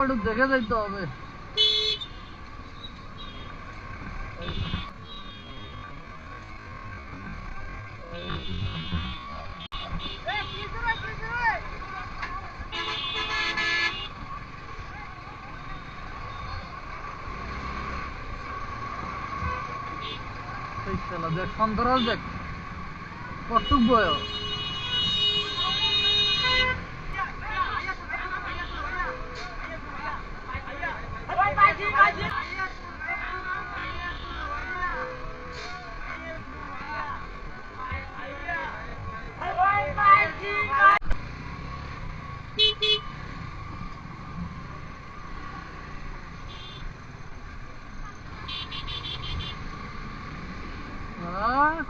একটু দেখে যাইতে হবে সেই খেলা দেখ সন্তরাস দেখ কটুক বয়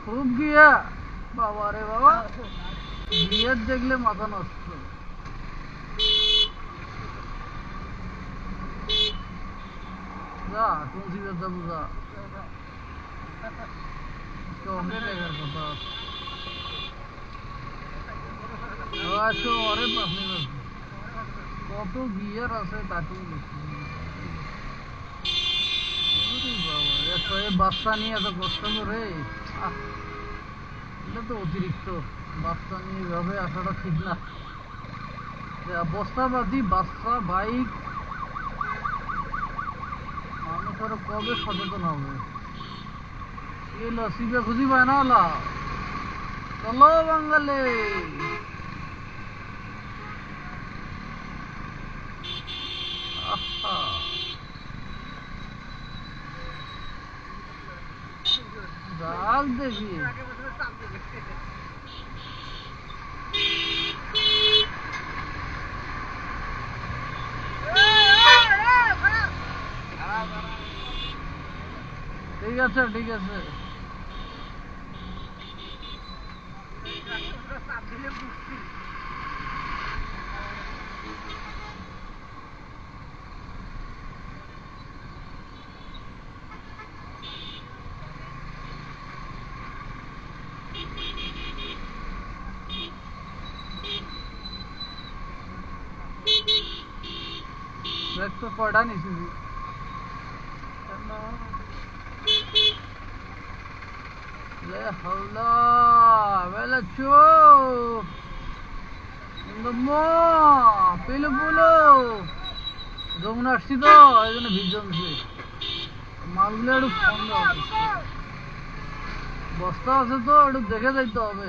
খুব গিয়া। বাবা রে বাবা। বিয়ের দেখলে মাথা নষ্ট। যা টাকার কথা আচ্ছা অরে কত বিয়ার আছে তাকে বাচ্চা নিয়ে এত কষ্ট করে এটা তো অতিরিক্ত। বাচ্চা নিয়ে এভাবে আসাটা ঠিক না। বস্তা বস্তাবাদী বাচ্চা, বাইক। মানুষ আরও কবে সচেতন হবে? এলো সিবে খুঁজি পায় না চলো বাঙালি। যাক দেখি ঠিক আছে ঠিক আছে। ব্যাগ তো কয়টা নিছি لا حول ولا تشوف পেলে বলো যমুনা আসছি তো এই জন্য ভিড় জমছে মালগুলো একটু ফোন বস্তা আছে তো একটু দেখে যাইতে হবে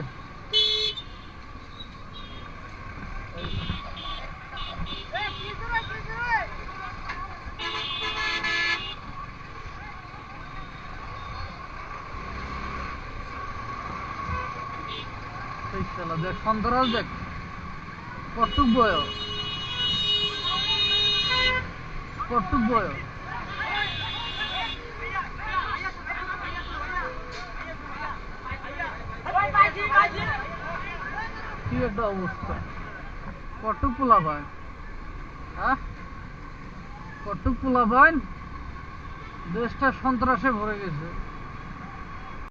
খেলা দেখ কটুক বয় কটুক বয় কি একটা অবস্থা। কটুক পোলা ভাই হ্যাঁ? কটুক পোলা ভাই দেশটা সন্ত্রাসে ভরে গেছে।